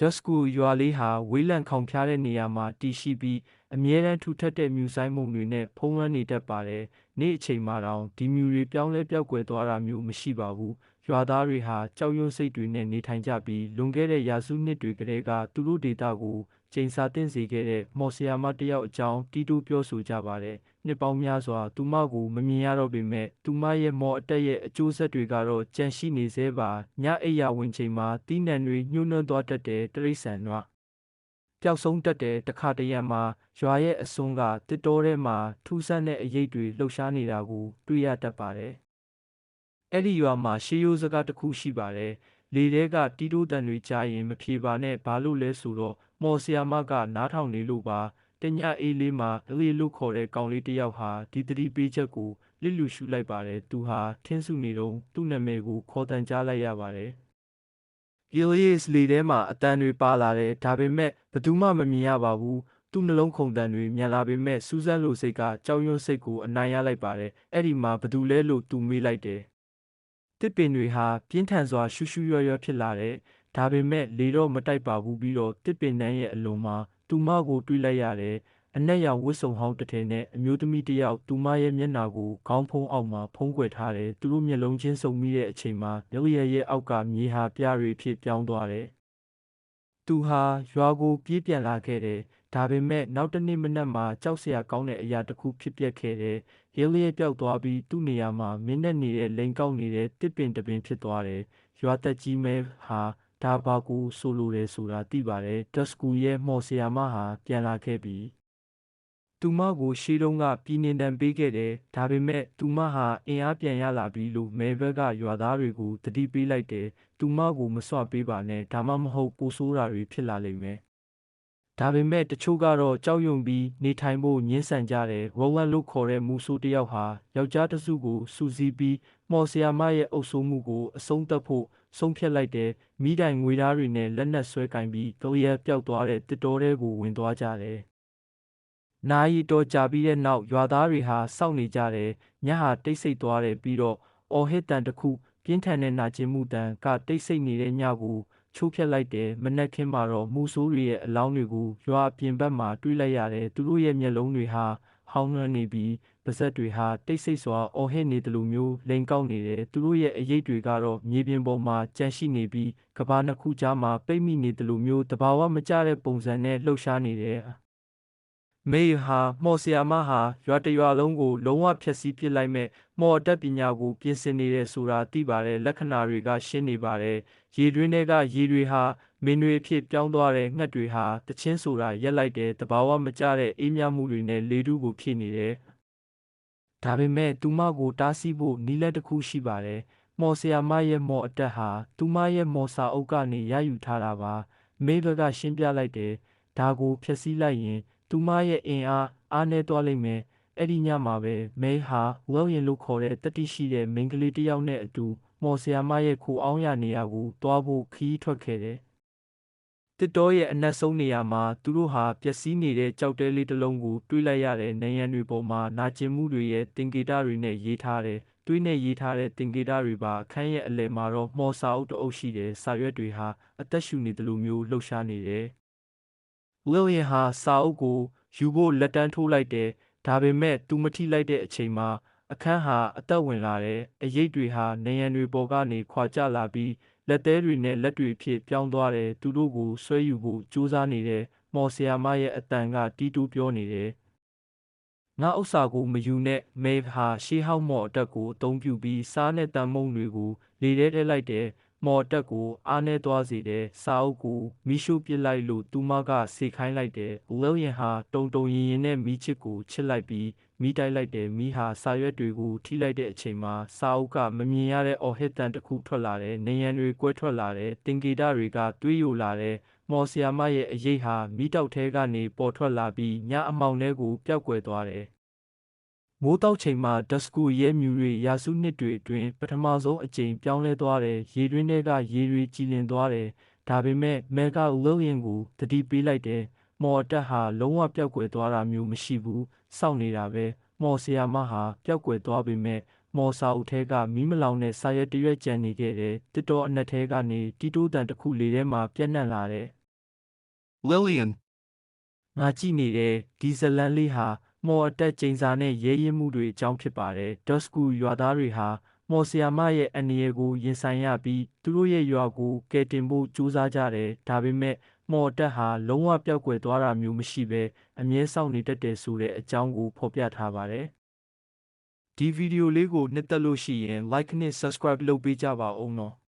ဒတ်စကူရွာလေးဟာဝေးလံခေါင်ဖျားတဲ့နေရာမှာတည်ရှိပြီးအမြဲတမ်းထူထပ်တဲ့မြူဆိုင်မုံတွေနဲ့ဖုံးလွှမ်းနေတတ်ပါတယ်။နေ့အချိန်မှာတောင်ဒီမြူတွေပြောင်းလဲပြောက်ကွယ်သွားတာမျိုးမရှိပါဘူး။ရွာသားတွေဟာကြောက်ရွံ့စိတ်တွေနဲ့နေထိုင်ကြပြီးလွန်ခဲ့တဲ့ရာစုနှစ်တွေကတည်းကသူတို့ဒေတာကို ချိန်စာတင်စေခဲ့တဲ့မော်ဆီယာမတစ်ယောက်အကြောင်းတီးတိုးပြောဆိုကြပါတယ်။နှစ်ပေါင်းများစွာသူမကိုမမြင်ရတော့ပေမဲ့သူမရဲ့မော်အတက်ရဲ့အကျိုးဆက်တွေကတော့ကြန့်ရှိနေသေးပါ။ညအိယာဝင်ချိန်မှာတီးနှံတွေညှို့နှွမ်းသွားတတ်တဲ့တရိษံတို့ပျောက်ဆုံးတတ်တဲ့တခါတရံမှာရွာရဲ့အစွန်းကတစ်တောထဲမှာထူးဆန်းတဲ့အရေးတွေလှုပ်ရှားနေတာကိုတွေ့ရတတ်ပါတယ်။အဲ့ဒီရွာမှာရှေးရိုးစကားတစ်ခုရှိပါတယ်။လေထဲကတီးတိုးတန်တွေကြားရင်မဖြေပါနဲ့ဘာလို့လဲဆိုတော့ မော်ဆီယာမကနားထောင်နေလို့ပါတညအေးလေးမှာအလေးလို့ခေါ်တဲ့ကောင်လေးတစ်ယောက်ဟာဒီတတိပေးချက်ကိုလစ်လူရှုလိုက်ပါတယ်သူဟာထင်းစုနေတော့သူ့နာမည်ကိုခေါ်တန်ကြားလိုက်ရပါတယ် Gillies လေထဲမှာအတန်တွေပါလာတယ်ဒါပေမဲ့ဘယ်သူမှမမြင်ရပါဘူးသူ့နှလုံးခုန်တန်တွေမြန်လာပေမဲ့စူးစမ်းလို့စိတ်ကကြောက်ရွံ့စိတ်ကိုအနိုင်ရလိုက်ပါတယ်အဲ့ဒီမှာဘယ်သူလဲလို့သူမေးလိုက်တယ်တစ်ပင်တွေဟာပြင်းထန်စွာရှူးရှူးရွရွဖြစ်လာတဲ့ ဒါပေမဲ့လေတော့မတိုက်ပါဘူးပြီးတော့တစ်ပင်နှန်းရဲ့အလွန်မှာသူမကိုတွေးလိုက်ရတယ်အနက်ရောင်ဝတ်စုံဟောင်းတစ်ထည်နဲ့အမျိုးသမီးတစ်ယောက်သူမရဲ့မျက်နှာကိုခေါင်းဖုံးအောက်မှာဖုံးကွယ်ထားတယ်သူတို့မျက်လုံးချင်းစုံမိတဲ့အချိန်မှာမြလျက်ရဲ့အောက်ကမြေဟာပြတွေဖြစ်ပြောင်းသွားတယ်သူဟာရွာကိုပြေးပြန်လာခဲ့တယ်ဒါပေမဲ့နောက်တနေ့မနက်မှာကြောက်စရာကောင်းတဲ့အရာတစ်ခုဖြစ်ပျက်ခဲ့တယ်။ဟေလီရဲ့ပျောက်သွားပြီးသူ့နေရာမှာမင်းနဲ့နေတဲ့လိန်ကောက်နေတဲ့တစ်ပင်တစ်ပင်ဖြစ်သွားတယ်။ရွာသက်ကြီးမဲဟာ ဒါဘာကိုဆိုလိုတယ်ဆိုတာသိပါတယ်။ဒက်စကူရဲ့မော်ဆီယာမဟာပြန်လာခဲ့ပြီ။သူမကိုရှေးတုန်းကပြည်နေတံပေးခဲ့တယ်။ဒါပေမဲ့သူမဟာအင်အားပြန်ရလာပြီလို့မဲဘက်ကရွာသားတွေကိုတတိပေးလိုက်တယ်။သူမကိုမစွပေးပါနဲ့ဒါမှမဟုတ်ကိုဆိုးတာတွေဖြစ်လာလိမ့်မယ်။ဒါပေမဲ့တချို့ကတော့ကြောက်ရွံ့ပြီးနေထိုင်ဖို့ညှင်းဆန်ကြတယ်။ရောလန်လို့ခေါ်တဲ့မူဆိုးတစ်ယောက်ဟာယောက်ျားတစ်စုကိုစူစီးပြီးမော်ဆီယာမရဲ့အုပ်စိုးမှုကိုအဆုံးသတ်ဖို့ ဆုံးဖြတ်လိုက်တယ်။မိတိုင်ငွေသားတွေနဲ့လက်နက်ဆွဲကင်ပြီးကလျက်ပျောက်သွားတဲ့တစ်တော်ထဲကိုဝင်သွားကြတယ်။နာရီတော်ကြာပြီးတဲ့နောက်ရွာသားတွေဟာစောင့်နေကြတယ်။ညဟာတိတ်ဆိတ်သွားတယ်ပြီးတော့အော်ဟစ်တန်တစ်ခုပြင်းထန်တဲ့နာကျင်မှုတန်ကတိတ်ဆိတ်နေတဲ့ညကိုချိုးဖျက်လိုက်တယ်မနက်ခင်းမှာတော့မူဆိုးတွေရဲ့အလောင်းတွေကိုရွာအပြင်ဘက်မှာတွေးလိုက်ရတယ်သူတို့ရဲ့မျက်လုံးတွေဟာ ဟောင်းနှံနေပြီးပါဇက်တွေဟာတိတ်ဆိတ်စွာအော်ဟစ်နေတယ်လို့မျိုးလိန်ကောက်နေတယ်သူတို့ရဲ့အရေးတွေကတော့မြေပြင်ပေါ်မှာကြန့်ရှိနေပြီးကဘာနှစ်ခုကြားမှာပိတ်မိနေတယ်လို့မျိုးတဘာဝမကျတဲ့ပုံစံနဲ့လှုပ်ရှားနေတယ်မေးဟာမော်ဆီယာမဟာရွာတရွာလုံးကိုလုံးဝဖျက်ဆီးပစ်လိုက်မဲ့မော်တက်ပညာကိုပြင်ဆင်နေတယ်ဆိုတာသိပါတယ်လက္ခဏာတွေကရှင်းနေပါတယ်ရေတွင်းတွေကရေတွေဟာ မင်းတွေဖြစ်ပြောင်းသွားတဲ့ငှက်တွေဟာတချင်းဆိုတာရက်လိုက်တဲ့တဘာဝမကျတဲ့အေးမြမှုတွေနဲ့လေတူးကိုဖြစ်နေတယ်ဒါပေမဲ့သူမကိုတားဆီးဖို့နီးလက်တစ်ခုရှိပါတယ်မော်ဆီယာမရဲ့မော်အတက်ဟာသူမရဲ့မော်စာအုပ်ကနေရယူထားတာပါမေးဘကရှင်းပြလိုက်တယ်ဒါကိုဖျက်ဆီးလိုက်ရင် သူမရဲ့အင်အားအားနည်းသွားလိမ့်မယ်အဲ့ဒီညမှာပဲမဲဟာဝဲရင်လို့ခေါ်တဲ့တတိရှိတဲ့မိန်းကလေးတစ်ယောက်နဲ့အတူမော်ဆီယာမရဲ့ခိုအောင်ရနေရာကိုတွားဖို့ခီးထွက်ခဲ့တယ် တစ်တော်ရဲ့အနက်ဆုံးနေရာမှာသူတို့ဟာပျက်စီးနေတဲ့ကြောက်တဲလေးတစ်လုံးကိုတွေးလိုက်ရတဲ့နေရန်တွေပေါ်မှာနာကျင်မှုတွေရဲ့တင်ကေတာတွေနဲ့ရေးထားတယ်။တွေးနဲ့ရေးထားတဲ့တင်ကေတာတွေပါအခန်းရဲ့အလယ်မှာတော့မော်စာအုပ်တအုပ်ရှိတယ်။စာရွက်တွေဟာအသက်ရှူနေတယ်လို့မျိုးလှုပ်ရှားနေတယ်။လီလျန်ဟာစာအုပ်ကိုယူဖို့လက်တန်းထိုးလိုက်တယ်။ဒါပေမဲ့သူမထိလိုက်တဲ့အချိန်မှာအခန်းဟာအသက်ဝင်လာတယ်။အရေးတွေဟာနေရန်တွေပေါ်ကနေခွာကျလာပြီး လက်သေးတွေနဲ့လက်တွေဖြစ်ပြောင်းသွားတယ်သူတို့ကိုဆွဲယူဖို့ကြိုးစားနေတဲ့မော်ဆီယာမရဲ့အတန်ကတီးတူးပြောနေတယ်ငါဥစ္စာကိုမယူနဲ့မေဟာရှေးဟောက်မော်အတက်ကိုအသုံးပြုပြီးစားနဲ့တန်မုံတွေကိုလေထဲထဲလိုက်တယ် မော်တက်ကိုအားနေသွားစေတယ်စာအုပ်ကိုမီးရှို့ပစ်လိုက်လို့သူမကစေခိုင်းလိုက်တယ်လီလျန်ဟာတုံတုံရင်ရင်နဲ့မီးချစ်ကိုချစ်လိုက်ပြီးမီးတိုက်လိုက်တယ်မီးဟာစာရွက်တွေကိုထိလိုက်တဲ့အချိန်မှာစာအုပ်ကမမြင်ရတဲ့အော်ဟစ်တန်တစ်ခုထွက်လာတယ်နေရန်တွေကွဲထွက်လာတယ်တင်ကေတာတွေကတွေးယိုလာတယ်မော်ဆီယာမရဲ့အရေးဟာမီးတောက်ထဲကနေပေါ်ထွက်လာပြီးညအမောင်ထဲကိုပျောက်ကွယ်သွားတယ် မိုးတောက်ချိန်မှာဒက်စကူရဲမြူတွေရာစုနှစ်တွေအတွင်းပထမဆုံးအကြိမ်ပြောင်းလဲသွားတယ်ရေတွင်းတွေကရေတွေကြည်လင်သွားတယ်ဒါပေမဲ့မဲကလိုရင်ကိုတတိပေးလိုက်တယ်မော်တက်ဟာလုံးဝပျောက်ကွယ်သွားတာမျိုးမရှိဘူးစောင့်နေတာပဲမော်ဆီယာမဟာပျောက်ကွယ်သွားပေမဲ့မော်စာအုပ်ထဲကမီးမလောင်တဲ့စာရွက်တရွက်ကျန်နေခဲ့တယ်တစ်တော်အနက်ထဲကနေတီတိုးတန်တစ်ခုလေထဲမှာပြန့်နှံ့လာတယ် Lillian, ငါကြည့်နေတဲ့ဒီဇလန်လေးဟာ မော်အတက်ကျိန်စာနဲ့ရဲရင်မှုတွေအကြောင်းဖြစ်ပါတယ်။ဒေါ့စကူရွာသားတွေဟာမော်ဆီယာမရဲ့အန္တရာယ်ကိုရင်ဆိုင်ရပြီးသူတို့ရဲ့ရွာကိုကယ်တင်ဖို့ကြိုးစားကြတယ်။ဒါပေမဲ့မော်အတက်ဟာလုံးဝပျောက်ကွယ်သွားတာမျိုးမရှိဘဲအမြဲစောင့်နေတတ်တယ်ဆိုတဲ့အကြောင်းကိုဖော်ပြထားပါတယ်။ဒီဗီဒီယိုလေးကိုနှစ်သက်လို့ရှိရင် like နဲ့ subscribe လုပ်ပေးကြပါဦးနော်။